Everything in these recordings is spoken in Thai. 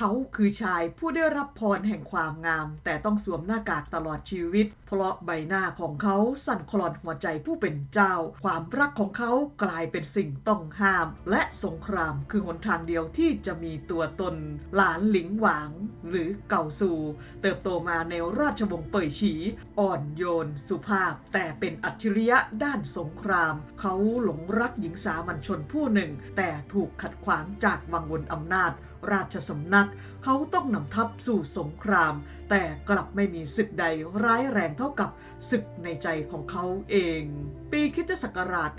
เขาคือชายผู้ได้รับพรแห่งความงาม แต่ต้องสวมหน้ากากตลอดชีวิตเพราะใบหน้าของเขาสั่นคลอนหัวใจผู้เป็นเจ้า ความรักของเขากลายเป็นสิ่งต้องห้าม และสงครามคือหนทางเดียวที่จะมีตัวตน หลานหลิงหวาง หรือเก่าซูเติบโตมาในราชวงศ์เป่ยฉี อ่อนโยน สุภาพ แต่เป็นอัจฉริยะด้านสงคราม เขาหลงรักหญิงสามัญชนผู้หนึ่ง แต่ถูกขัดขวางจากวังวนอำนาจ ราชสำนัก เขาต้องนำทัพสู่สงคราม แต่กลับไม่มีศึกใดร้ายแรงเท่ากับศึกในใจของเขาเอง ปีคิตศักราช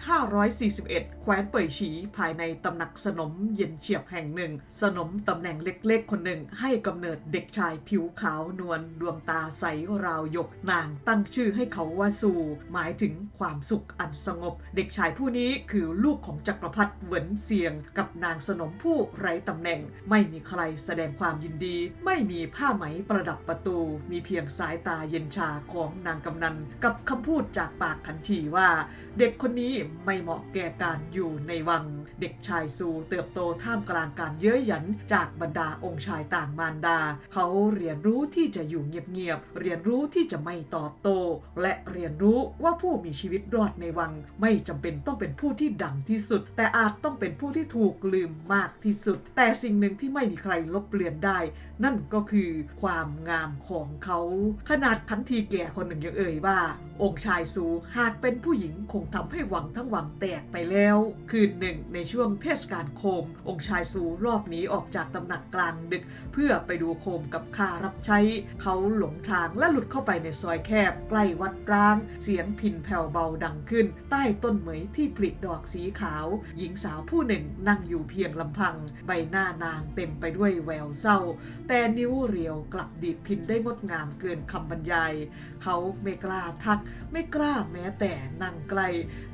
541 แคว้นเป่ยฉีภายในตำหนักสนมเย็นเฉียบแห่งหนึ่ง สนมตำแหน่งเล็กๆ คนหนึ่งให้กำเนิดเด็กชายผิวขาวนวลดวงตาใสราวหยกนางตั้งชื่อให้เขาว่าสู่ หมายถึงความสุขอันสงบ เด็กชายผู้นี้คือลูกของจักรพรรดิเหวินเซียง กับนางสนมผู้ไร้ตำแหน่ง ไม่มีใครแสดงความยินดี ไม่มีผ้าไหมประดับประตู มีเพียงสายตาเย็นชาของนางกำนันกับคำพูดจากปากขันทีว่า เด็กคนนี้ไม่เหมาะแก่การอยู่ในวัง เด็กชายซูเติบโตท่ามกลางการเย้ยหยันจากบรรดาองค์ชายต่างมารดา เขาเรียนรู้ที่จะอยู่เงียบๆเรียนรู้ที่จะไม่ตอบโต้และเรียนรู้ว่าผู้มีชีวิตรอดในวัง ไม่จำเป็นต้องเป็นผู้ที่ดังที่สุด แต่อาจต้องเป็นผู้ที่ถูกลืมมากที่สุด แต่สิ่งหนึ่งที่ไม่มีใครลบเลือนได้ นั่นก็คือความงามของเขา ขนาดทันทีแก่คนหนึ่งยังเอ่ยว่า องค์ชายสูหากเป็นผู้หญิงคงทำให้หวังทั้งหวังแตกไปแล้ว คืนหนึ่งในช่วงเทศกาลโคม องค์ชายสูรอบหนี้ออกจากตำหนักกลางดึก เพื่อไปดูโคมกับข้ารับใช้ เขาหลงทางและหลุดเข้าไปในซอยแคบ ใกล้วัดร้าง เสียงพินแผ่วเบาดังขึ้น ใต้ต้นเหมยที่ผลิดอกสีขาว หญิงสาวผู้หนึ่งนั่งอยู่เพียงลำพัง ใบหน้านางเต็มไปด้วยแววเศร้า แต่นิ้วเรียวกลับดีดพินได้งดงามเกินคำบรรยายเขาาไม่กล้าทัก ไม่กล้าแม้แต่นั่งใกล้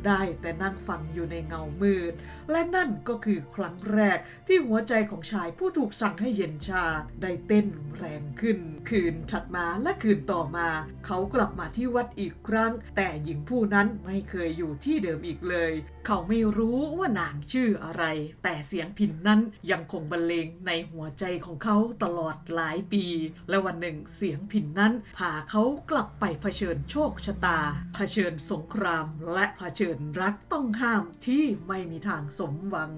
ได้แต่นั่งฟังอยู่ในเงามืด และนั่นก็คือครั้งแรกที่หัวใจของชายผู้ถูกสั่งให้เย็นชาได้เต้นแรงขึ้น คืนถัดมาและคืนต่อมา เขากลับมาที่วัดอีกครั้ง แต่หญิงผู้นั้นไม่เคยอยู่ที่เดิมอีกเลย เขาไม่รู้ว่านางชื่ออะไร แต่เสียงพินนั้นยังคงบรรเลงในหัวใจของเขาตลอดหลายปี และวันหนึ่งเสียงพินนั้นพาเขากลับไปเผชิญโชคชะตา เผชิญสงคราม และเผชิญรักต้องห้ามที่ไม่มีทางสมหวัง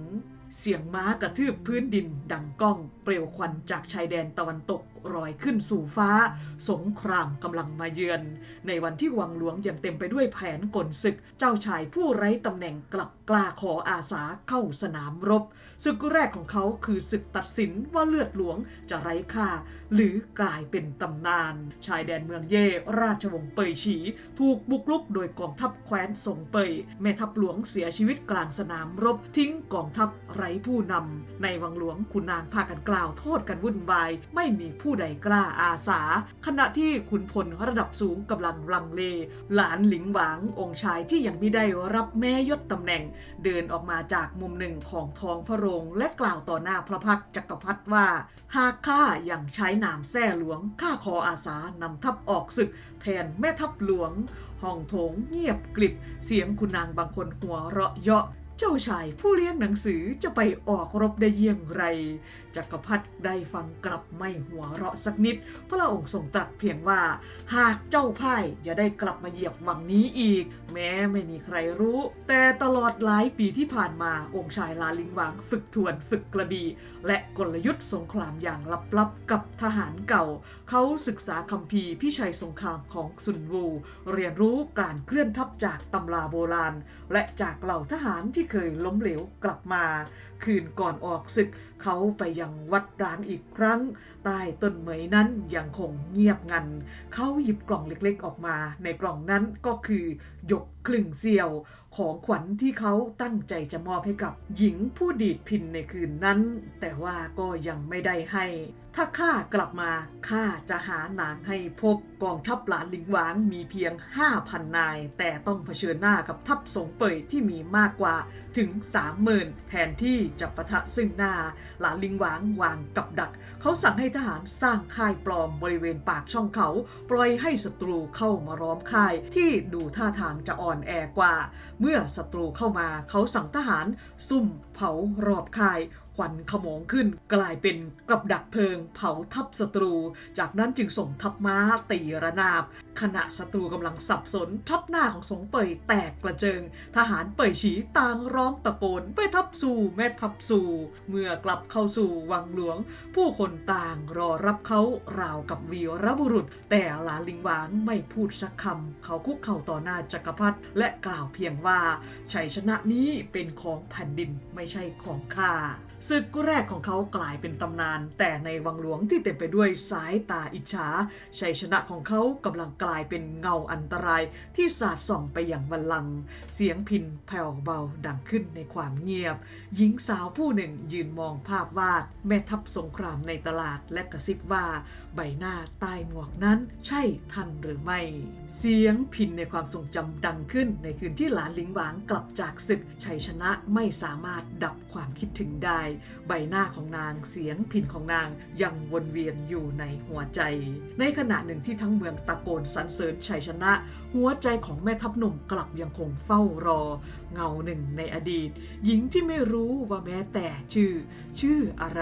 เสียงม้ากระทืบพื้นดินดังก้อง เปลวควันจากชายแดนตะวันตก รอยขึ้นสู่ฟ้า สงครามกำลังมาเยือน ในวันที่วังหลวงยังเต็มไปด้วยแผนกลศึก เจ้าชายผู้ไร้ตำแหน่งกลับกล้าขออาสาเข้าสนามรบ ศึกแรกของเขาคือศึกตัดสินว่าเลือดหลวงจะไร้ค่า หรือกลายเป็นตำนาน ชายแดนเมืองเย่ราชวงศ์เปยฉี ถูกบุกรุกโดยกองทัพแคว้นสงเปย แม่ทัพหลวงเสียชีวิตกลางสนามรบ ทิ้งกองทัพไร้ผู้นำในวังหลวงคุณนางพากันกล่าวโทษกันวุ่นวายไม่มีผู้ใดกล้าอาสา ขณะที่ขุนพลระดับสูงกำลังลังเล หลานหลิงหวางองค์ชายที่ยังไม่ได้รับแม้ยศตำแหน่ง เดินออกมาจากมุมหนึ่งของท้องพระโรงและกล่าวต่อหน้าพระพักตร์จักรพรรดิว่า หากข้ายังใช้นามแท่หลวงข้าขออาสานำทัพออกศึก แทนแม่ทัพหลวง ห้องโถงเงียบกริบ เสียงคุณนางบางคนหัวเราะเยาะ เจ้าชายผู้เลี้ยงหนังสือจะไปออกรบได้เยี่ยงไร จักรพรรดิได้ฟังกลับไม่หัวเราะสักนิด พระองค์ทรงตรัสเพียงว่า หากเจ้าพ่ายอย่าได้กลับมาเหยียบวังนี้อีก แม้ไม่มีใครรู้ แต่ตลอดหลายปีที่ผ่านมาองค์ชายลาลิงหวางฝึกทวนฝึกกระบี่ และกลยุทธ์สงครามอย่างลับๆกับทหารเก่า เขาศึกษาคัมภีร์พิชัยสงครามของซุนวู เรียนรู้การเคลื่อนทัพจากตำราโบราณ และจากเหล่าทหารที่เคยล้มเหลวกลับมา คืนก่อนออกศึกเขาไปยังวัดร้างอีกครั้ง ใต้ต้นเหมยนั้นยังคงเงียบงัน เขาหยิบกล่องเล็กๆออกมา ในกล่องนั้นก็คือหยกคลึงเสียว ของขวัญที่เขาตั้งใจจะมอบให้กับ หญิงผู้ดีดพินในคืนนั้น แต่ว่าก็ยังไม่ได้ให้ ถ้าข้ากลับมาข้าจะหานางให้พบกองทัพหลานลิงหวางมีเพียง 5,000 นาย แต่ต้องเผชิญหน้ากับทัพสงเปยที่มีมากกว่าถึง 30,000 แทนที่จะปะทะซึ่งหน้าหลานลิงหวางวางกับดัก เขาสั่งให้ทหารสร้างค่ายปลอมบริเวณปากช่องเขา ปล่อยให้ศัตรูเข้ามาร้อมค่าย ที่ดูท่าทางจะอ่อนแอกว่า เมื่อศัตรูเข้ามาเขาสั่งทหารซุ่มเผารอบค่าย ควันขโมงขึ้น กลายเป็นกับดักเพลิง เผาทับศัตรู จากนั้นจึงส่งทัพม้าตีระนาบ ขณะศัตรูกำลังสับสน ทัพหน้าของสงเปยแตกกระเจิง ทหารเปยฉีต่างร้องตะโกนไปทับสู่แม่ทับสู่ เมื่อกลับเข้าสู่วังหลวง ผู้คนต่างรอรับเขาราวกับวีรบุรุษ แต่หลานลิงหวางไม่พูดสักคำเขาคุกเข่าต่อหน้าจักรพรรดิและกล่าวเพียงว่าชัยชนะนี้เป็นของแผ่นดินไม่ใช่ของข้า ศึกแรกของเขากลายเป็นตำนาน แต่ในวังหลวงที่เต็มไปด้วยสายตาอิจฉาชัยชนะของเขากำลังกลายเป็นเงาอันตรายที่สาดส่องไปอย่างบัลลัง เสียงพินแผ่วเบาดังขึ้นในความเงียบ หญิงสาวผู้หนึ่งยืนมองภาพวาด แม่ทัพสงครามในตลาดและกระซิบว่า ใบหน้าใต้หมวกนั้นใช่ท่านหรือไม่ เสียงพินในความทรงจำดังขึ้น ในคืนที่หลานหลิงหวางกลับจากศึกชัยชนะไม่สามารถดับความคิดถึงได้ใบหน้าของนางเสียงพินของนางยังวนเวียนอยู่ในหัวใจ ในขณะหนึ่งที่ทั้งเมืองตะโกนสรรเสริญชัยชนะ หัวใจของแม่ทัพหนุ่มกลับยังคงเฝ้ารอ เงาหนึ่งในอดีต หญิงที่ไม่รู้ว่าแม้แต่ชื่อ ชื่ออะไร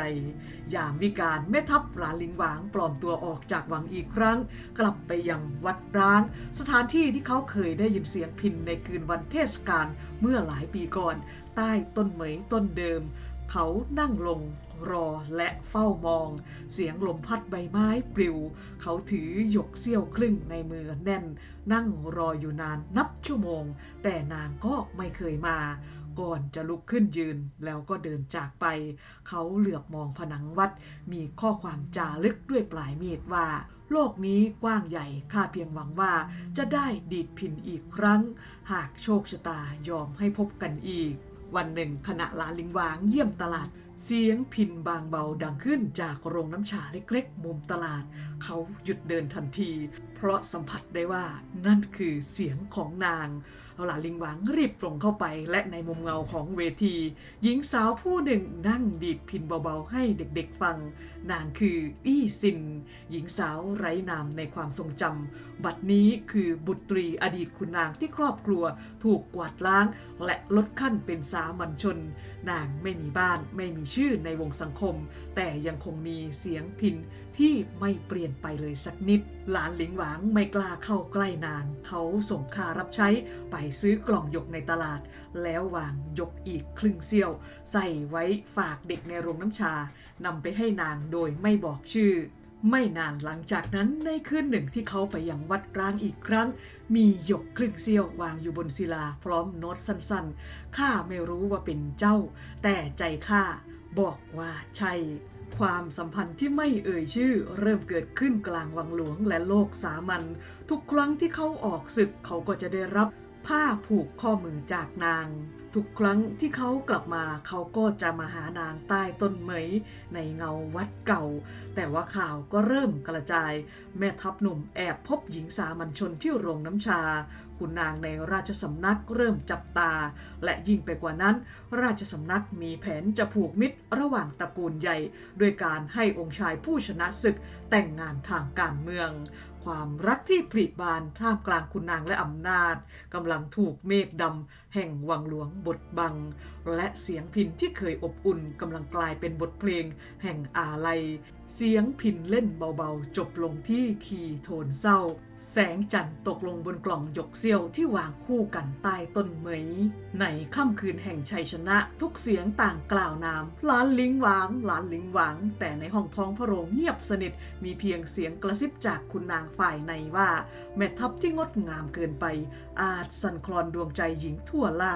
ยามวิการแม่ทัพหลาลิงหวางปลอมตัวออกจากวังอีกครั้ง กลับไปยังวัดร้าง สถานที่ที่เขาเคยได้ยินเสียงพินในคืนวันเทศกาลเมื่อหลายปีก่อน ใต้ต้นเหมยต้นเดิม เขานั่งลงรอและเฝ้ามอง เสียงลมพัดใบไม้ปลิว เขาถือหยกเสี้ยวครึ่งในมือแน่น นั่งรออยู่นานนับชั่วโมง แต่นางก็ไม่เคยมา ก่อนจะลุกขึ้นยืนแล้วก็เดินจากไป เขาเหลือบมองผนังวัด มีข้อความจารึกด้วยปลายมีดว่า โลกนี้กว้างใหญ่ข้าเพียงหวังว่า จะได้ดีดพินอีกครั้ง หากโชคชะตายอมให้พบกันอีก วันหนึ่งขณะลาลิงหวางเยี่ยมตลาด เสียงพินบางเบาดังขึ้นจากโรงน้ำชาเล็กๆ มุมตลาด เขาหยุดเดินทันทีเพราะสัมผัสได้ว่านั่นคือเสียงของนางหลาลิงหวังรีบตรงเข้าไปและในมุมเงาของเวที หญิงสาวผู้หนึ่งนั่งดีดพินเบาๆให้เด็กๆฟัง นางคืออี้ซิน หญิงสาวไร้นามในความทรงจำบัดนี้คือบุตรีอดีตคุณนางที่ครอบครัวถูกกวาดล้าง และลดขั้นเป็นสามัญชน นางไม่มีบ้านไม่มีชื่อในวงสังคม แต่ยังคงมีเสียงพิน ที่ไม่เปลี่ยนไปเลยสักนิด หลานหลิงหวางไม่กล้าเข้าใกล้นาง เขาส่งค่ารับใช้ไปซื้อกล่องหยกในตลาด แล้ววางหยกอีกครึ่งเสี้ยว ใส่ไว้ฝากเด็กในโรงน้ำชานำไปให้นางโดยไม่บอกชื่อไม่นานหลังจากนั้นในคืนหนึ่งที่เขาไปยังวัดร้างอีกครั้ง มีหยกครึ่งเสี้ยววางอยู่บนศิลาพร้อมโน้ตสั้นๆ ข้าไม่รู้ว่าเป็นเจ้า แต่ใจข้าบอกว่าใช่ ความสัมพันธ์ที่ไม่เอ่ยชื่อ เริ่มเกิดขึ้นกลางวังหลวงและโลกสามัญทุกครั้งที่เขาออกศึกเขาก็จะได้รับ ผ้าผูกข้อมือจากนาง ทุกครั้งที่เขากลับมาเขาก็จะมาหานางใต้ต้นเหมยในเงาวัดเก่า แต่ว่าข่าวก็เริ่มกระจาย แม่ทัพหนุ่มแอบพบหญิงสามัญชนที่โรงน้ำชาคุณนางในราชสำนักเริ่มจับตา และยิ่งไปกว่านั้น ราชสำนักมีแผนจะผูกมิตรระหว่างตระกูลใหญ่โดยการให้องค์ชายผู้ชนะศึกแต่งงานทางการเมือง ความรักที่ผลิบานท่ามกลางคุณนางและอำนาจกำลังถูกเมฆดำ แห่งวังหลวงบดบัง และเสียงพินที่เคยอบอุ่นกำลังกลายเป็นบทเพลง แห่งอาลัย เสียงพินเล่นเบาๆ จบลงที่คีย์โทนเศร้า แสงจันทร์ตกลงบนกล่องหยกเซี่ยวที่วางคู่กันใต้ต้นเหมย ในค่ำคืนแห่งชัยชนะ ทุกเสียงต่างกล่าวนามหลานลิงหวางหลานลิงหวาง แต่ในห้องท้องพระโรงเงียบสนิทมีเพียงเสียงกระซิบจากคุณนางฝ่ายในว่า แม่ทัพที่งดงามเกินไป อาจสั่นคลอนดวงใจหญิงทั่วล่า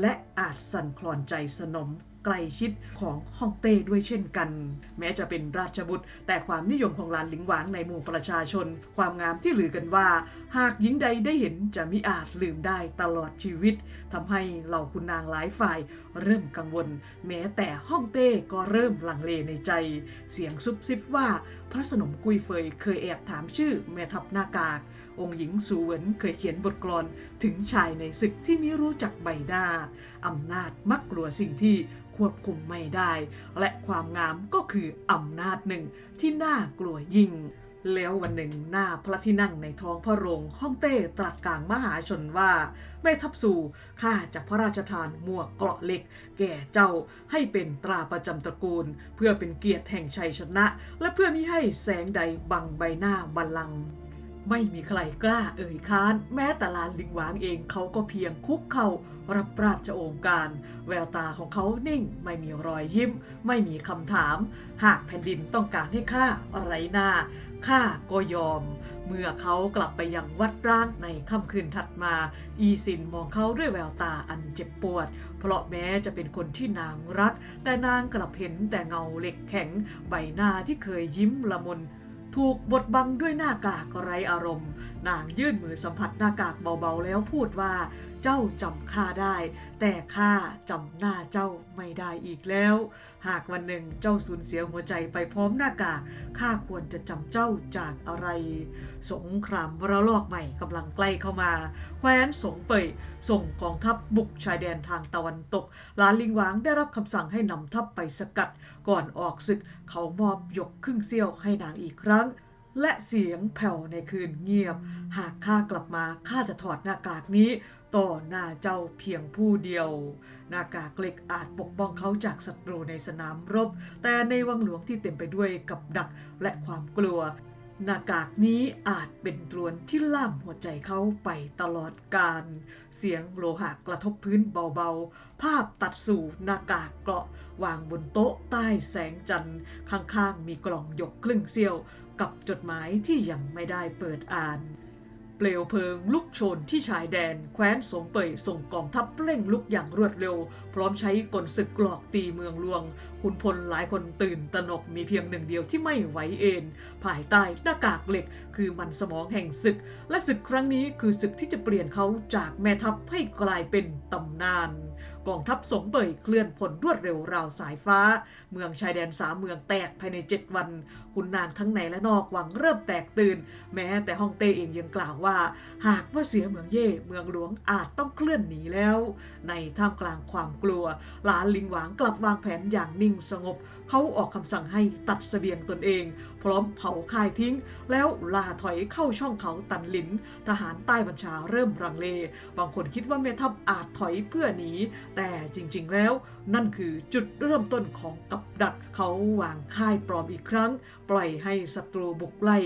และอาจสั่นคลอนใจสนมใกล้ชิดของฮ่องเต้ด้วยเช่นกัน แม้จะเป็นราชบุตร แต่ความนิยมของหลานหลิงหวางในหมู่ประชาชน ความงามที่ลือกันว่า หากหญิงใดได้เห็นจะมิอาจลืมได้ตลอดชีวิตทำให้เหล่าคุณนางหลายฝ่ายเริ่มกังวล แม้แต่ฮ่องเต้ก็เริ่มลังเลในใจ เสียงซุบซิบว่าพระสนมกุยเฟยเคยแอบถามชื่อแม่ทัพหน้ากาก องค์หญิงสูเวินเคยเขียนบทกลอนถึงชายในศึกที่ไม่รู้จักใบหน้า อำนาจมักกลัวสิ่งที่ควบคุมไม่ได้ และความงามก็คืออำนาจหนึ่งที่น่ากลัวยิ่งแล้ววันหนึ่งหน้าพระที่นั่งในท้องพระโรงฮ่องเต้ตรัสกลางมหาชนว่า แม่ทัพสู่ข้าจะพระราชทานหมวกเกราะเหล็ก แก่เจ้าให้เป็นตราประจำตระกูล เพื่อเป็นเกียรติแห่งชัยชนะ และเพื่อมิให้แสงใดบังใบหน้าบัลลังก์ ไม่มีใครกล้าเอ่ยค้าน แม้แต่ลานลิงหวางเองเขาก็เพียงคุกเข่ารับราชโองการ แววตาของเขานิ่ง ไม่มีรอยยิ้ม ไม่มีคำถาม หากแผ่นดินต้องการให้ข้าไรหน้าข้าก็ยอม เมื่อเขากลับไปยังวัดร้างในค่ำคืนถัดมา อีซินมองเขาด้วยแววตาอันเจ็บปวด เพราะแม้จะเป็นคนที่นางรัก แต่นางกลับเห็นแต่เงาเหล็กแข็ง ใบหน้าที่เคยยิ้มละมุน ถูกบดบังด้วยหน้ากากไรอารมณ์ นางยื่นมือสัมผัสหน้ากากเบาๆแล้วพูดว่า เจ้าจำข้าได้ แต่ข้าจำหน้าเจ้าไม่ได้อีกแล้ว หากวันหนึ่งเจ้าสูญเสียหัวใจไปพร้อมหน้ากากข้าควรจะจำเจ้าจากอะไร สงครามระลอกใหม่กำลังใกล้เข้ามาแคว้นสงเปยส่งกองทัพบุกชายแดนทางตะวันตกหลานลิงหวางได้รับคำสั่งให้นำทัพไปสกัด ก่อนออกศึกเขามอบยกครึ่งเสี้ยวให้นางอีกครั้ง และเสียงแผ่วในคืนเงียบ หากข้ากลับมาข้าจะถอดหน้ากากนี้ ต่อหน้าเจ้าเพียงผู้เดียว หน้ากากเหล็กอาจปกป้องเขาจากศัตรูในสนามรบ แต่ในวังหลวงที่เต็มไปด้วยกับดักและความกลัว หน้ากากนี้อาจเป็นตรวนที่ล่ามหัวใจเขาไปตลอดกาลเสียงโลหะกระทบพื้นเบาๆ ภาพตัดสู่หน้ากากเกราะวางบนโต๊ะใต้แสงจันทร์ข้างๆ มีกล่องหยกครึ่งเสี้ยว กับจดหมายที่ยังไม่ได้เปิดอ่าน เปลวเพลิงลุกโชนที่ชายแดน แคว้นสงเปยส่งกองทัพเร่งลุกอย่างรวดเร็ว พร้อมใช้กลศึกหลอกตีเมืองหลวง ขุนพลหลายคนตื่นตระหนกมีเพียงหนึ่งเดียวที่ไม่ไหวเอ็นภายใต้หน้ากากเหล็ก คือมันสมองแห่งศึก และศึกครั้งนี้คือศึกที่จะเปลี่ยนเขาจากแม่ทัพให้กลายเป็นตำนานกองทัพสงเปยเคลื่อนพลรวดเร็วราวสายฟ้า เมืองชายแดนสามเมืองแตกภายในเจ็ดวัน คุณนางทั้งในและนอกหวังเริ่มแตกตื่น แม้แต่ฮ่องเต้เองยังกล่าวว่า หากว่าเสียเมืองเย่เมืองหลวงอาจต้องเคลื่อนหนีแล้ว ในท่ามกลางความกลัว หลานลิงหวางกลับวางแผนอย่างนิ่งสงบ เขาออกคำสั่งให้ตัดเสบียงตนเอง พร้อมเผาค่ายทิ้ง แล้วลาถอยเข้าช่องเขาตันหลิน ทหารใต้บัญชาเริ่มรังเล บางคนคิดว่าแม่ทัพอาจถอยเพื่อหนี แต่จริง ๆ แล้ว นั่นคือจุดเริ่มต้นของกับดัก เขาวางค่ายปลอมอีกครั้ง ปล่อยให้ศัตรูบุกไล่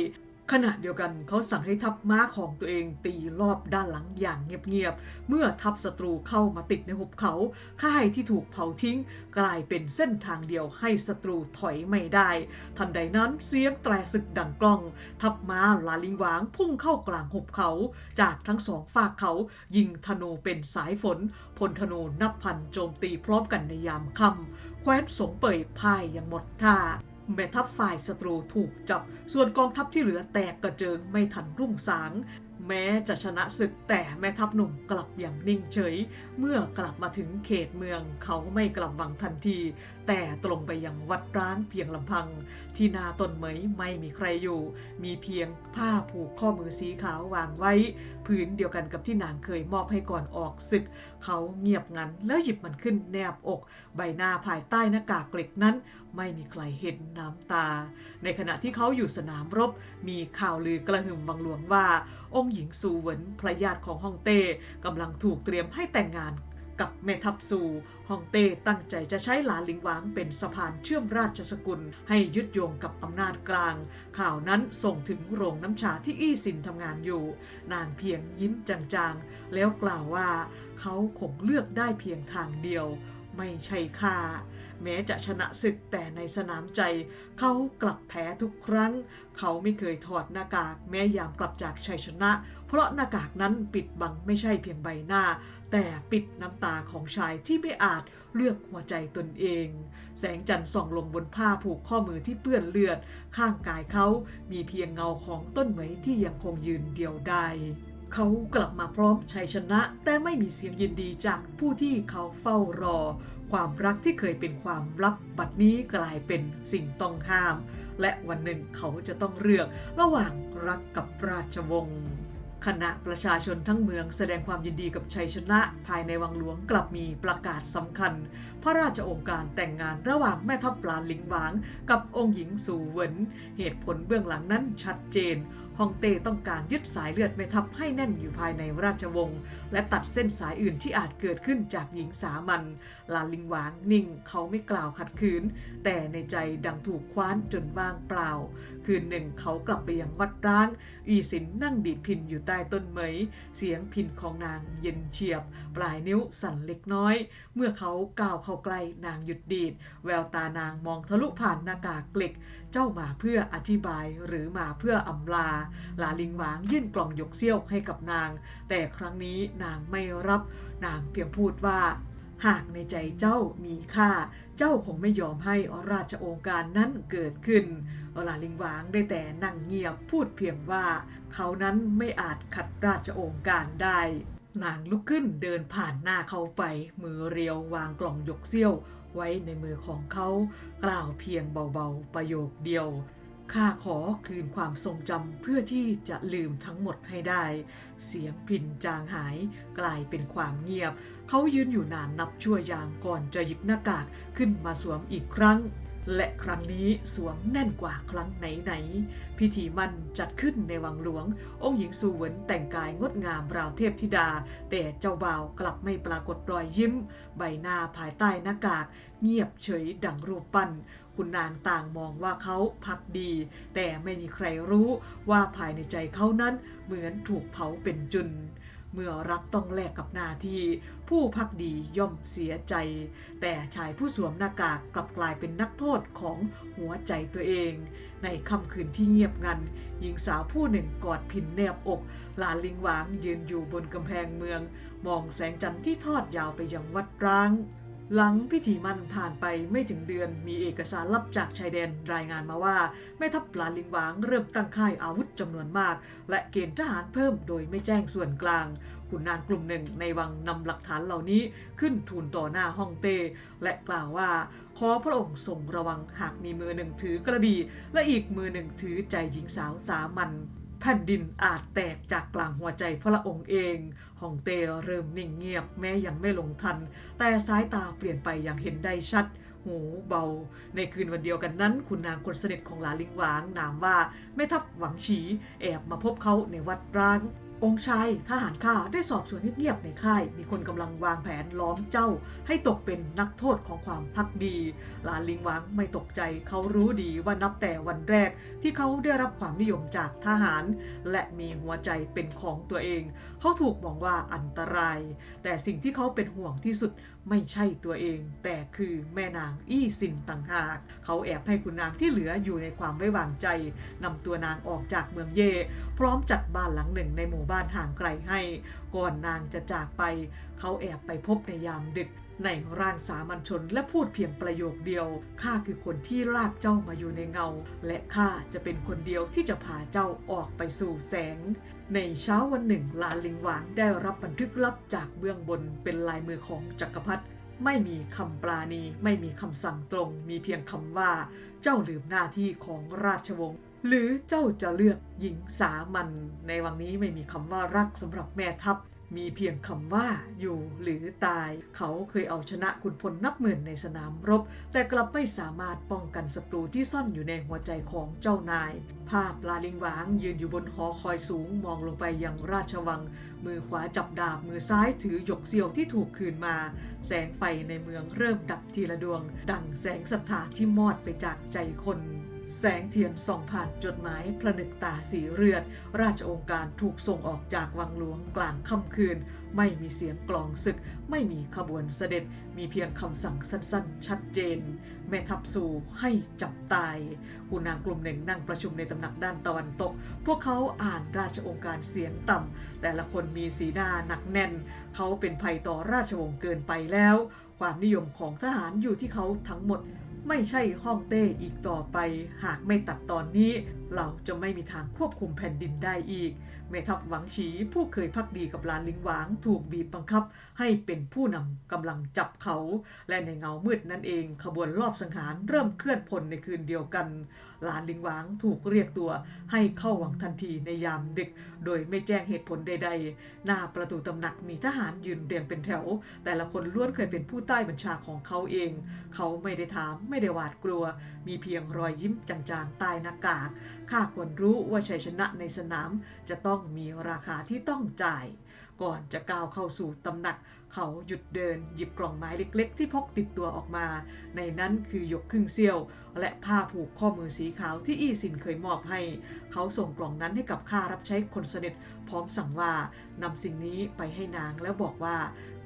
ขณะเดียวกันเขาสั่งให้ทัพม้าของตัวเองตีรอบด้านหลังอย่างเงียบๆ เมื่อทัพศัตรูเข้ามาติดในหุบเขา ค่ายที่ถูกเผาทิ้ง กลายเป็นเส้นทางเดียวให้ศัตรูถอยไม่ได้ ทันใดนั้นเสียงแตรศึกดังกล้อง ทัพม้าลาลิงหวางพุ่งเข้ากลางหุบเขา จากทั้งสองฝากเขายิงธนูเป็นสายฝน พลธนูนับพันโจมตีพร้อมกันในยามค่ำแคว้นสงเปยพ่ายอย่างหมดท่า แม่ทัพฝ่ายศัตรูถูกจับ ส่วนกองทัพที่เหลือแตกกระเจิงไม่ทันรุ่งสาง แม้จะชนะศึกแต่แม่ทัพหนุ่มกลับอย่างนิ่งเฉย เมื่อกลับมาถึงเขตเมืองเขาไม่กลับวังทันที แต่ตรงไปยังวัดร้างเพียงลำพัง ที่นาต้นเหมยไม่มีใครอยู่ มีเพียงผ้าผูกข้อมือสีขาววางไว้ ผืนเดียวกันกับที่นางเคยมอบให้ก่อนออกศึก เขาเงียบงันแล้วหยิบมันขึ้นแนบอก ใบหน้าภายใต้หน้ากากเหล็กนั้น ไม่มีใครเห็นน้ำตา ในขณะที่เขาอยู่สนามรบ มีข่าวลือกระหึ่มวังหลวงว่า องค์หญิงซูเหวินภรรยาติของฮ่องเต้กำลังถูกเตรียมให้แต่งงาน กับแม่ทัพซูฮ่องเต้ตั้งใจจะใช้หลานหลิงหวางเป็นสะพานเชื่อมราชสกุล ให้ยึดโยงกับอำนาจกลาง ข่าวนั้นส่งถึงโรงน้ำชาที่อี้ซินทำงานอยู่ นางเพียงยิ้มจางๆ แล้วกล่าวว่า เขาคงเลือกได้เพียงทางเดียว ไม่ใช่ข้าแม้จะชนะศึกแต่ในสนามใจ เขากลับแพ้ทุกครั้ง เขาไม่เคยถอดหน้ากากแม้ยามกลับจากชัยชนะ เพราะหน้ากากนั้นปิดบังไม่ใช่เพียงใบหน้า แต่ปิดน้ำตาของชายที่ไม่อาจเลือกหัวใจตนเอง แสงจันทร์ส่องลงบนผ้าผูกข้อมือที่เปื้อนเลือด ข้างกายเขามีเพียงเงาของต้นเหมยที่ยังคงยืนเดียวได้เขากลับมาพร้อมชัยชนะ แต่ไม่มีเสียงยินดีจากผู้ที่เขาเฝ้ารอ ความรักที่เคยเป็นความลับบัดนี้กลายเป็นสิ่งต้องห้าม และวันหนึ่งเขาจะต้องเลือกระหว่างรักกับราชวงศ์ ขณะประชาชนทั้งเมืองแสดงความยินดีกับชัยชนะ ภายในวังหลวงกลับมีประกาศสำคัญ พระราชองค์การแต่งงานระหว่างแม่ทัพปลาลิงหวาง กับองค์หญิงสู่เหวินเหตุผลเบื้องหลังนั้นชัดเจน ฮองเต้ต้องการยึดสายเลือดแม่ทัพให้แน่นอยู่ภายในราชวงศ์และตัดเส้นสายอื่นที่อาจเกิดขึ้นจากหญิงสามัญลาลิงหวางนิ่งเขาไม่กล่าวขัดขืน แต่ในใจดังถูกคว้านจนว่างเปล่า คืนหนึ่งเขากลับไปยังวัดร้าง อีสินนั่งดีดพินอยู่ใต้ต้นเหมยเสียงพินของนางเย็นเฉียบ ปลายนิ้วสั่นเล็กน้อย เมื่อเขาก้าวเข้าใกล้นางหยุดดีด แววตานางมองทะลุผ่านหน้ากากเหล็กเจ้ามาเพื่ออธิบายหรือมาเพื่ออำลาลาลิงหวางยื่นกล่องหยกเซี่ยวให้กับนาง แต่ครั้งนี้นางไม่รับ นางเพียงพูดว่า หากในใจเจ้ามีค่า เจ้าคงไม่ยอมให้ราชโองการนั้นเกิดขึ้นลาลิงหวางได้แต่นั่งเงียบพูดเพียงว่า เขานั้นไม่อาจขัดราชโองการได้นางลุกขึ้นเดินผ่านหน้าเขาไป มือเรียววางกล่องหยกเซี่ยว ไว้ในมือของเขา กล่าวเพียงเบาๆ ประโยคเดียว ข้าขอคืนความทรงจำเพื่อที่จะลืมทั้งหมดให้ได้ เสียงพินจางหายกลายเป็นความเงียบ เขายืนอยู่นานนับชั่วยามก่อนจะหยิบหน้ากากขึ้นมาสวมอีกครั้ง และครั้งนี้สวมแน่นกว่าครั้งไหนๆพิธีมั่นจัดขึ้นในวังหลวง องค์หญิงซูเวินแต่งกายงดงามราวเทพธิดา แต่เจ้าบ่าวกลับไม่ปรากฏรอยยิ้ม ใบหน้าภายใต้หน้ากาก เงียบเฉยดังรูปปั้นคุณนางต่างมองว่าเขาพักดี แต่ไม่มีใครรู้ว่าภายในใจเขานั้นเหมือนถูกเผาเป็นจุน เมื่อรักต้องแลกกับหน้าที่ ผู้พักดีย่อมเสียใจ แต่ชายผู้สวมหน้ากากกลับกลายเป็นนักโทษของหัวใจตัวเอง ในค่ำคืนที่เงียบงัน หญิงสาวผู้หนึ่งกอดพินแนบอกลาลิงหวางยืนอยู่บนกำแพงเมือง มองแสงจันทร์ที่ทอดยาวไปยังวัดร้าง หลังพิธีมันผ่านไปไม่ถึงเดือนมีเอกสารลับจากชายแดนรายงานมาว่า แม่ทัพปลาลิงหวางเริ่มตั้งค่ายอาวุธจำนวนมาก และเกณฑ์ทหารเพิ่มโดยไม่แจ้งส่วนกลางขุนนางกลุ่มหนึ่งในวังนำหลักฐานเหล่านี้ขึ้นทูลต่อหน้าฮ่องเต้และกล่าวว่า ขอพระองค์ทรงระวังหากมีมือหนึ่งถือกระบี่ และอีกมือหนึ่งถือใจหญิงสาวสามัญ แผ่นดินอาจแตกจากกลางหัวใจพระองค์เอง ฮองเต้เริ่มนิ่งเงียบแม้ยังไม่ลงทัน แต่สายตาเปลี่ยนไปอย่างเห็นได้ชัด หูเบา ในคืนวันเดียวกันนั้น คุณนางคนสนิทของหลาลิงหวางนามว่าแม่ทัพหวังฉีแอบมาพบเขาในวัดร้าง องค์ชายทหารข้าได้สอบสวนเงียบๆในค่าย มีคนกำลังวางแผนล้อมเจ้า ให้ตกเป็นนักโทษของความพักดีหลานลิงหวังไม่ตกใจเขารู้ดีว่านับแต่วันแรก ที่เขาได้รับความนิยมจากทหาร และมีหัวใจเป็นของตัวเอง เขาถูกมองว่าอันตราย แต่สิ่งที่เขาเป็นห่วงที่สุดไม่ใช่ตัวเอง แต่คือแม่นางอี้สินต่างหาก เขาแอบให้คุณนางที่เหลืออยู่ในความไว้วางใจนำตัวนางออกจากเมืองเย่ พร้อมจัดบ้านหลังหนึ่งในหมู่บ้านห่างไกลให้ ก่อนนางจะจากไป เขาแอบไปพบในยามดึก ในร่างสามัญชนและพูดเพียงประโยคเดียว ข้าคือคนที่ลากเจ้ามาอยู่ในเงา และข้าจะเป็นคนเดียวที่จะพาเจ้าออกไปสู่แสง ในเช้าวันหนึ่งลาลิงหวางได้รับบันทึกลับจากเบื้องบนเป็นลายมือของจักรพรรดิไม่มีคำปราณี ไม่มีคำสั่งตรง มีเพียงคำว่า เจ้าลืมหน้าที่ของราชวงศ์หรือเจ้าจะเลือกหญิงสามัญในวังนี้ไม่มีคำว่ารักสำหรับแม่ทัพ มีเพียงคำว่าอยู่หรือตาย เขาเคยเอาชนะขุนพลนับหมื่นในสนามรบ แต่กลับไม่สามารถป้องกันศัตรูที่ซ่อนอยู่ในหัวใจของเจ้านาย ภาพลาลิงหวางยืนอยู่บนหอคอยสูงมองลงไปยังราชวัง มือขวาจับดาบมือซ้ายถือหยกเสี่ยวที่ถูกคืนมา แสงไฟในเมืองเริ่มดับทีละดวง ดังแสงศรัทธาที่มอดไปจากใจคน แสงเทียนส่องผ่านจดหมายพระนึกตาสีเลือด ราชองค์การถูกส่งออกจากวังหลวงกลางค่ำคืน ไม่มีเสียงกลองศึก ไม่มีขบวนเสด็จ มีเพียงคำสั่งสั้นๆ ชัดเจน แม่ทัพสู่ให้จับตายคุณนางกลุ่มหนึ่งนั่งประชุมในตำหนักด้านตะวันตก พวกเขาอ่านราชองค์การเสียงต่ำแต่ละคนมีสีหน้าหนักแน่น เขาเป็นภัยต่อราชวงศ์เกินไปแล้ว ความนิยมของทหารอยู่ที่เขาทั้งหมด ไม่ใช่ห้องเต้อีกต่อไป หากไม่ตัดตอนนี้ เราจะไม่มีทางควบคุมแผ่นดินได้อีก แม่ทัพหวังฉีผู้เคยพักดีกับลานลิงหวางถูกบีบบังคับให้เป็นผู้นำกำลังจับเขา และในเงามืดนั่นเองขบวนรอบสังหารเริ่มเคลื่อนพลในคืนเดียวกันลานลิงหวางถูกเรียกตัวให้เข้าวังทันทีในยามดึก โดยไม่แจ้งเหตุผลใด ๆ หน้าประตูตำหนักมีทหารยืนเรียงเป็นแถว แต่ละคนล้วนเคยเป็นผู้ใต้บัญชาของเขาเอง เขาไม่ได้ถามไม่ได้หวาดกลัว มีเพียงรอยยิ้มจางๆใต้หน้ากากข้าควรรู้ว่าชัยชนะในสนามจะต้ององมีราคาที่ต้องจ่าย ก่อนจะก้าวเข้าสู่ตำหนัก เขาหยุดเดินหยิบกล่องไม้เล็ก ๆ ที่พกติดตัวออกมา ในนั้นคือหยกครึ่งเสี้ยว และผ้าผูกข้อมือสีขาวที่อี้สินเคยมอบให้ เขาส่งกล่องนั้นให้กับข้ารับใช้คนสนิทพร้อมสั่งว่านำสิ่งนี้ไปให้นางแล้วบอกว่า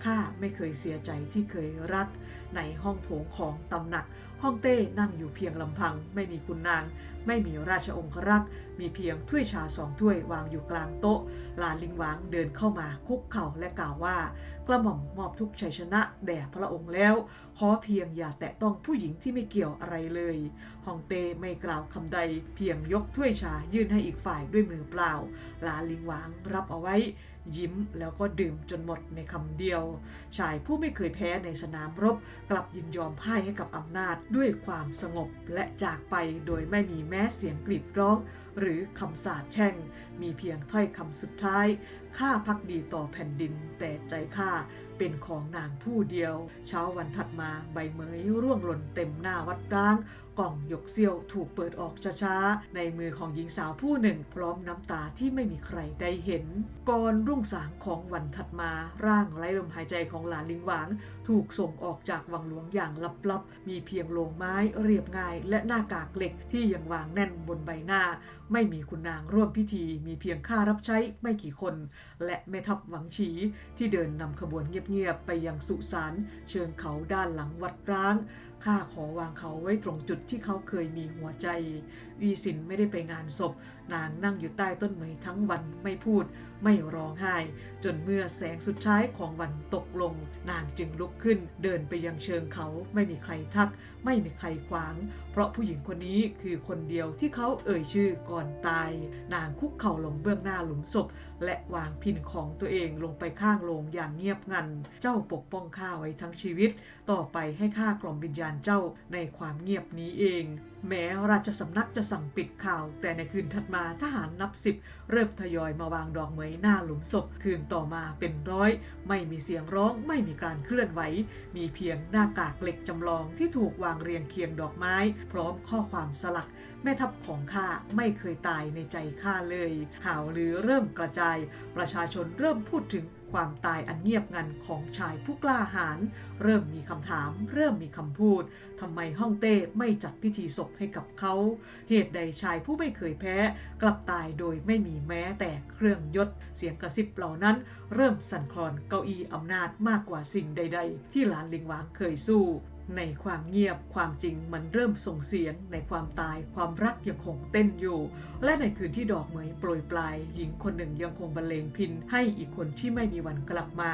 ข้าไม่เคยเสียใจที่เคยรัก ในห้องโถงของตำหนัก ห้องเต้นั่งอยู่เพียงลำพัง ไม่มีคุณนาง ไม่มีราชองครักษ์ มีเพียงถ้วยชาสองถ้วยวางอยู่กลางโต๊ะ ลานลิงหวางเดินเข้ามาคุกเข่าและกล่าวว่า กระหม่อมมอบทุกชัยชนะแด่พระองค์แล้ว ขอเพียงอย่าแตะต้องผู้หญิงที่ไม่เกี่ยวอะไรเลยฮองเต้ไม่กล่าวคำใด เพียงยกถ้วยชายื่นให้อีกฝ่ายด้วยมือเปล่า ลานลิงหวางรับเอาไว้ ยิ้มแล้วก็ดื่มจนหมดในคำเดียว ชายผู้ไม่เคยแพ้ในสนามรบ กลับยินยอมพ่ายให้กับอำนาจด้วยความสงบและจากไปโดยไม่มีแม้เสียงกรีดร้อง หรือคำสาปแช่ง มีเพียงถ้อยคำสุดท้าย ข้าพักดีต่อแผ่นดิน แต่ใจข้าเป็นของนางผู้เดียว เช้าวันถัดมาใบเมยร่วงหล่นเต็มหน้าวัดร้างกล่องหยกเซี่ยวถูกเปิดออกช้าๆในมือของหญิงสาวผู้หนึ่ง พร้อมน้ำตาที่ไม่มีใครได้เห็น ก่อนรุ่งสางของวันถัดมาร่างไร้ลมหายใจของหลานลิงหวาง ถูกส่งออกจากวังหลวงอย่างลับๆ มีเพียงโลงไม้เรียบง่าย และหน้ากากเหล็กที่ยังวางแน่นบนใบหน้า ไม่มีคุณนางร่วมพิธี มีเพียงข้ารับใช้ไม่กี่คน และแม่ทัพหวังฉีที่เดินนำขบวนเงียบๆไปยังสุสานเชิงเขาด้านหลังวัดร้าง ข้าขอวางเขาไว้ตรงจุดที่เขาเคยมีหัวใจ วีสินไม่ได้ไปงานศพ นางนั่งอยู่ใต้ต้นไม้ทั้งวันไม่พูด ไม่ร้องไห้ จนเมื่อแสงสุดท้ายของวันตกลง นางจึงลุกขึ้น เดินไปยังเชิงเขาไม่มีใครทัก ไม่มีใครขวาง เพราะผู้หญิงคนนี้คือคนเดียวที่เขาเอ่ยชื่อก่อนตาย นางคุกเข่าลงเบื้องหน้าหลุมศพ และวางพินของตัวเองลงไปข้างโลงอย่างเงียบงัน เจ้าปกป้องข้าไว้ทั้งชีวิต ต่อไปให้ข้ากล่อมวิญญาณเจ้าในความเงียบนี้เอง แม้ราชสำนักจะสั่งปิดข่าว แต่ในคืนถัดมาทหารนับสิบเริ่มทยอยมาวางดอกเหมยหน้าหลุมศพ คืนต่อมาเป็นร้อย ไม่มีเสียงร้องไม่มีการเคลื่อนไหว มีเพียงหน้ากากเหล็กจำลองที่ถูกวางเรียงเคียงดอกไม้ พร้อมข้อความสลัก แม่ทัพของข้าไม่เคยตายในใจข้าเลย ข่าวลือเริ่มกระจาย ประชาชนเริ่มพูดถึง ความตายอันเงียบงันของชายผู้กล้าหาญเริ่มมีคำถาม เริ่มมีคำพูดทำไมฮ่องเต้ไม่จัดพิธีศพให้กับเขา เหตุใดชายผู้ไม่เคยแพ้ กลับตายโดยไม่มีแม้แต่เครื่องยศ เสียงกระซิบเหล่านั้น เริ่มสั่นคลอนเก้าอี้อำนาจมากกว่าสิ่งใด ๆ ที่หลานลิงหวางเคยสู้ ในความเงียบความจริงมันเริ่มส่งเสียง ในความตายความรักยังคงเต้นอยู่ และในคืนที่ดอกเหมยโปรยปลาย หญิงคนหนึ่งยังคงบรรเลงพินให้อีกคนที่ไม่มีวันกลับมา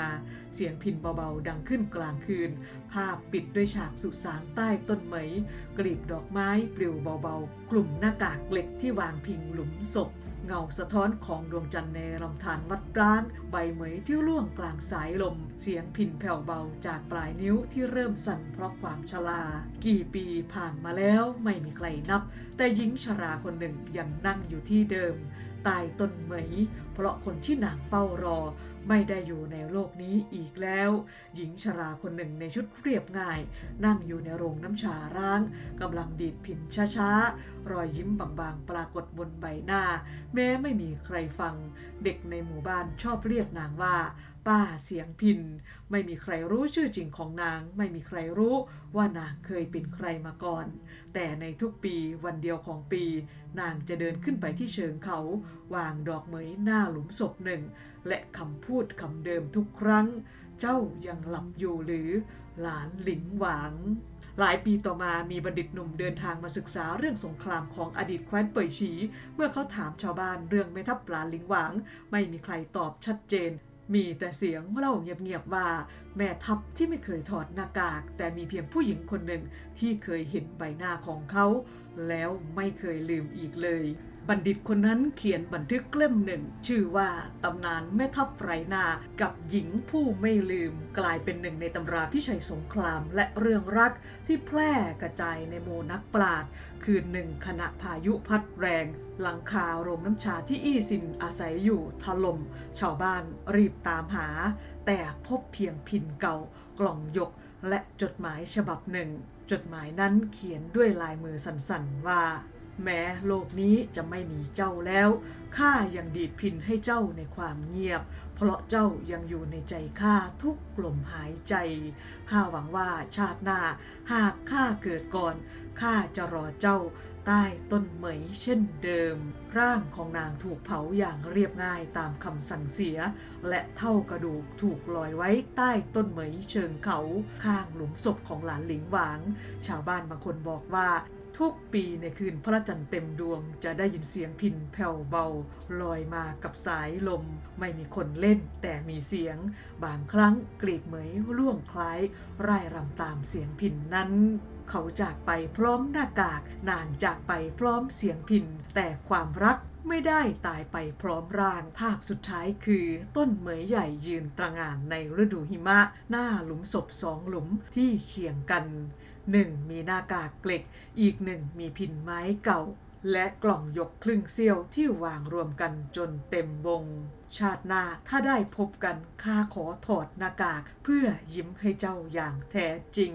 เสียงพินเบาๆ ดังขึ้นกลางคืน ภาพปิดด้วยฉากสุสานใต้ต้นเหมยกลีบดอกไม้ปลิวเบาๆ กลุ่มหน้ากากเหล็กที่วางพิงหลุมศพ เงาสะท้อนของดวงจันทร์ในลำธารวัดร้าง ใบเหมยที่ร่วงกลางสายลม เสียงพินแผ่วเบาจากปลายนิ้วที่เริ่มสั่นเพราะความชรา กี่ปีผ่านมาแล้วไม่มีใครนับ แต่หญิงชราคนหนึ่งยังนั่งอยู่ที่เดิมตายต้นเหมย เพราะคนที่นางเฝ้ารอ ไม่ได้อยู่ในโลกนี้อีกแล้ว หญิงชราคนหนึ่งในชุดเรียบง่าย นั่งอยู่ในโรงน้ำชาร้างกำลังดีดพินช้าๆ รอยยิ้มบางๆ ปรากฏบนใบหน้า แม้ไม่มีใครฟัง เด็กในหมู่บ้านชอบเรียกนางว่า ป้าเสียงพิน ไม่มีใครรู้ชื่อจริงของนาง ไม่มีใครรู้ว่านางเคยเป็นใครมาก่อน แต่ในทุกปีวันเดียวของปี นางจะเดินขึ้นไปที่เชิงเขา วางดอกเหมยหน้าหลุมศพหนึ่ง และคำพูดคำเดิมทุกครั้ง เจ้ายังหลับอยู่หรือ หลานหลิงหวาง หลายปีต่อมามีบัณฑิตหนุ่มเดินทางมาศึกษาเรื่องสงครามของอดีตแคว้นเป่ยฉี เมื่อเขาถามชาวบ้านเรื่องแม่ทัพปลาลิงหวาง ไม่มีใครตอบชัดเจน มีแต่เสียงเล่าเงียบๆว่า แม่ทัพที่ไม่เคยถอดหน้ากาก แต่มีเพียงผู้หญิงคนหนึ่งที่เคยเห็นใบหน้าของเขา แล้วไม่เคยลืมอีกเลย บัณฑิตคนนั้นเขียนบันทึกเล่มหนึ่ง ชื่อว่าตำนานแม่ทัพไรนากับหญิงผู้ไม่ลืม กลายเป็นหนึ่งในตำราพิชัยสงครามและเรื่องรักที่แพร่กระจายในหมู่นักปราชญ์คืนหนึ่งขณะพายุพัดแรง หลังคาโรงน้ำชาที่อี้ซินอาศัยอยู่ถล่มชาวบ้านรีบตามหา แต่พบเพียงพินเก่ากล่องยกและจดหมายฉบับหนึ่ง จดหมายนั้นเขียนด้วยลายมือสั่นๆว่า แม้โลกนี้จะไม่มีเจ้าแล้วข้ายังดีดพินให้เจ้าในความเงียบ เพราะเจ้ายังอยู่ในใจข้าทุกลมหายใจข้าหวังว่าชาติหน้าหากข้าเกิดก่อนข้าจะรอเจ้าใต้ต้นเหมยเช่นเดิม ร่างของนางถูกเผาอย่างเรียบง่ายตามคำสั่งเสีย และเท่ากระดูกถูกลอยไว้ใต้ต้นเหมยเชิงเขา ข้างหลุมศพของหลานหลิงหวาง ชาวบ้านบางคนบอกว่า ทุกปีในคืนพระจันทร์เต็มดวงจะได้ยินเสียงพินแผ่วเบา ลอยมากับสายลม ไม่มีคนเล่นแต่มีเสียง บางครั้งกลีบเหมยร่วงคล้ายร่ายรำตามเสียงพินนั้นเขาจากไปพร้อมหน้ากาก นางจากไปพร้อมเสียงพิน แต่ความรักไม่ได้ตายไปพร้อมร่าง ภาพสุดท้ายคือ ต้นเหมยใหญ่ยืนตระงานในฤดูหิมะ หน้าหลุมศพสองหลุมที่เคียงกัน หนึ่งมีหน้ากากเกล็ก อีกหนึ่งมีพินไม้เก่า และกล่องยกครึ่งเซี่ยวที่วางรวมกันจนเต็มวง ชาติหน้าถ้าได้พบกันข้าขอถอดหน้ากากเพื่อยิ้มให้เจ้าอย่างแท้จริง